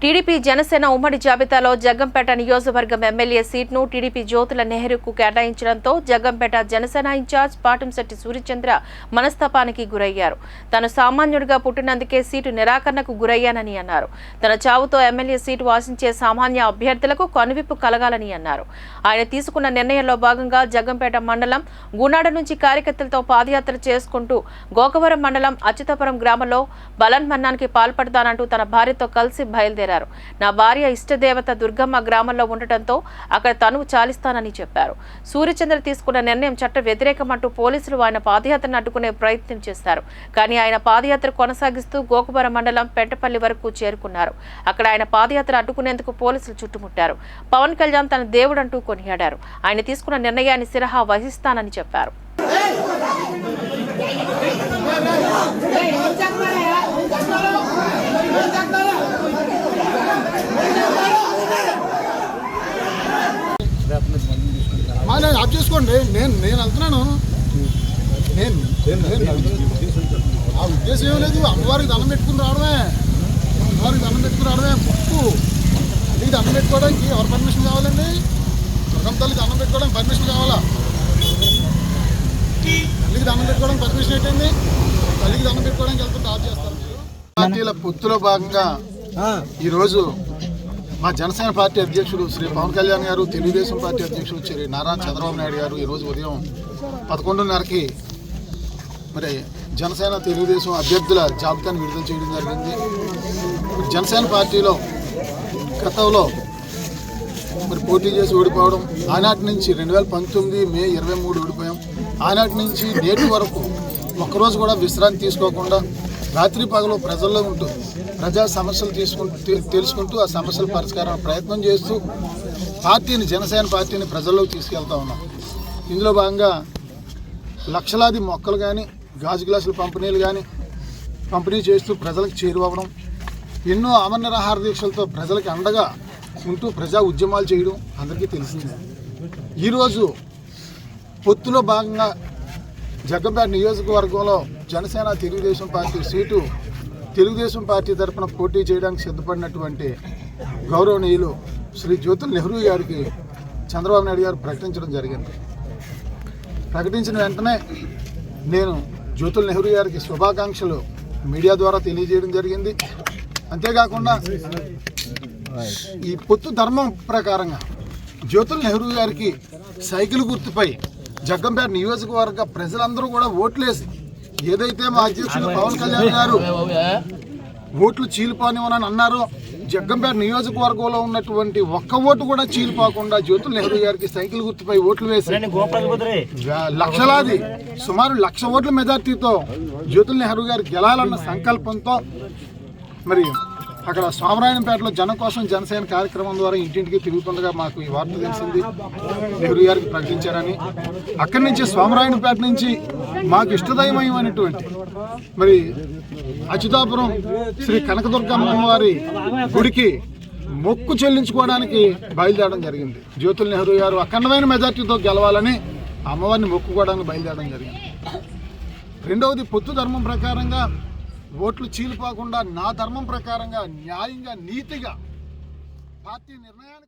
TDP Janasena ఉమ్మడి జాబితాలో జగ్గంపేట నియోజకవర్గం ఎమ్మెల్యే సీట్ను టీడీపీ జ్యోతుల నెహ్రూకు కేటాయించడంతో జగ్గంపేట జనసేన ఇన్ఛార్జ్ పాటంశెట్టి సూర్యచంద్ర మనస్తాపానికి గురయ్యారు. తాను సామాన్యుడిగా పుట్టినందుకే సీటు నిరాకరణకు గురయ్యానని అన్నారు. తన చావుతో ఎమ్మెల్యే సీటు ఆశించే సామాన్య అభ్యర్థులకు కనువిప్పు కలగాలని అన్నారు. ఆయన తీసుకున్న నిర్ణయంలో భాగంగా జగ్గంపేట మండలం గునాడ నుంచి కార్యకర్తలతో పాదయాత్ర చేసుకుంటూ గోకవరం మండలం అచ్యుతపురం గ్రామంలో బలన్మన్నానికి పాల్పడతానంటూ తన భార్యతో కలిసి బయలుదేరారు. నా భార్య ఇష్టదేవత దుర్గమ్మ గ్రామంలో ఉండటంతో అక్కడ తనువు చాలిస్తానని చెప్పారు. సూర్యచంద్ర తీసుకున్న నిర్ణయం చట్ట వ్యతిరేకమంటూ పోలీసులు ఆయన పాదయాత్రను అడ్డుకునే ప్రయత్నం చేశారు. కానీ ఆయన పాదయాత్ర కొనసాగిస్తూ గోకువరం మండలం పెంటపల్లి వరకు చేరుకున్నారు. అక్కడ ఆయన పాదయాత్ర అడ్డుకునేందుకు పోలీసులు చుట్టుముట్టారు. పవన్ కళ్యాణ్ తన దేవుడంటూ కొనియాడారు. ఆయన తీసుకున్న నిర్ణయాన్ని సిరహా వహిస్తానని చెప్పారు. నేను ఆఫ్ చేసుకోండి. నేను నేను వెళ్తున్నాను. నేను ఆ ఉద్దేశం ఏం లేదు అమ్మవారికి దండం పెట్టుకుని రావడమే. అమ్మవారికి దండం పెట్టుకుని రావడమే. ముక్కు. తల్లికి దండం పెట్టుకోవడానికి ఎవరు పర్మిషన్ కావాలండి? దుర్గం తల్లికి దండం పెట్టుకోవడానికి పర్మిషన్ కావాలా? తల్లికి దండం పెట్టుకోవడానికి పర్మిషన్ ఏంటండి? తల్లికి దండం పెట్టుకోవడానికి వెళ్తుంటే ఆఫ్ చేస్తారు పార్టీల పొత్తులో భాగంగా ఈరోజు మా జనసేన పార్టీ అధ్యక్షుడు శ్రీ పవన్ కళ్యాణ్ గారు తెలుగుదేశం పార్టీ అధ్యక్షుడు శ్రీ నారా చంద్రబాబు నాయుడు గారు ఈరోజు ఉదయం పదకొండున్నరకి మరి జనసేన తెలుగుదేశం అభ్యర్థుల జాబితాను విడుదల చేయడం జరిగింది. మరి జనసేన పార్టీలో గతంలో మరి పోటీ చేసి ఓడిపోవడం ఆనాటి నుంచి రెండు వేల పంతొమ్మిది మే ఇరవై మూడు ఓడిపోయాం. ఆనాటి నుంచి నేటి వరకు ఒక్కరోజు కూడా విశ్రాంతి తీసుకోకుండా రాత్రి పగలు ప్రజల్లో ఉంటూ ప్రజా సమస్యలు తీసుకుంటూ తెలుసుకుంటూ ఆ సమస్యల పరిష్కారం ప్రయత్నం చేస్తూ పార్టీని జనసేన పార్టీని ప్రజల్లోకి తీసుకెళ్తా ఉన్నాం. ఇందులో భాగంగా లక్షలాది మొక్కలు కానీ గాజు గ్లాసుల పంపిణీలు కానీ పంపిణీ చేస్తూ ప్రజలకు చేరువవ్వడం ఎన్నో అమరనిరాహార దీక్షలతో ప్రజలకు అండగా ఉంటూ ప్రజా ఉద్యమాలు చేయడం అందరికీ తెలిసిందే. ఈరోజు పొత్తులో భాగంగా జగ్గంపేట నియోజకవర్గంలో Janasena Telugu Desam party seat Telugu Desam party తరఫున పోటీ చేయడానికి సిద్ధపడినటువంటి గౌరవనీయులు శ్రీ జ్యోతుల్ నెహ్రూ గారికి చంద్రబాబు నాయుడు గారు ప్రకటించడం జరిగింది. ప్రకటించిన వెంటనే నేను జ్యోతుల్ నెహ్రూ గారికి శుభాకాంక్షలు మీడియా ద్వారా తెలియజేయడం జరిగింది. అంతేకాకుండా ఈ పొత్తు ధర్మం ప్రకారంగా జ్యోతుల్ నెహ్రూ గారికి సైకిల్ గుర్తుపై జగ్గంపేట నియోజకవర్గ ప్రజలందరూ కూడా ఓట్లేసి ఏదైతే మా అధ్యక్షుడు పవన్ కళ్యాణ్ గారు ఓట్లు చీలిపోనివనని అన్నారు జగ్గంపేట నియోజకవర్గంలో ఉన్నటువంటి ఒక్క ఓటు కూడా చీలిపోకుండా జ్యోతుల్ నెహ్రూ గారికి సైకిల్ గుర్తుపై ఓట్లు వేసి లక్షలాది సుమారు లక్ష ఓట్ల మెజార్టీతో జ్యోతుల్ నెహ్రూ గారు గెలాలన్న సంకల్పంతో మరి అక్కడ సోమరాయణపేటలో జనం కోసం జనసేన కార్యక్రమం ద్వారా ఇంటింటికి తిరుగుతుండగా మాకు ఈ వార్త తెలిసింది. నెహ్రూ గారికి ప్రకటించారని. అక్కడి నుంచి సోమరాయణపేట నుంచి మాకు ఇష్టదైవమైనటువంటి మరి అచ్యుతాపురం శ్రీ కనకదుర్గమ్మ వారి గుడికి మొక్కు చెల్లించుకోవడానికి బయలుదేరడం జరిగింది. జ్యోతుల నెహ్రూ గారు అఖండమైన మెజార్టీతో గెలవాలని అమ్మవారిని మొక్కుకోవడానికి బయలుదేరడం జరిగింది. రెండవది పొత్తు ధర్మం ప్రకారంగా ఓట్లు చీలిపోకుండా నా ధర్మం ప్రకారంగా న్యాయంగా నీతిగా పార్టీ నిర్ణయానికి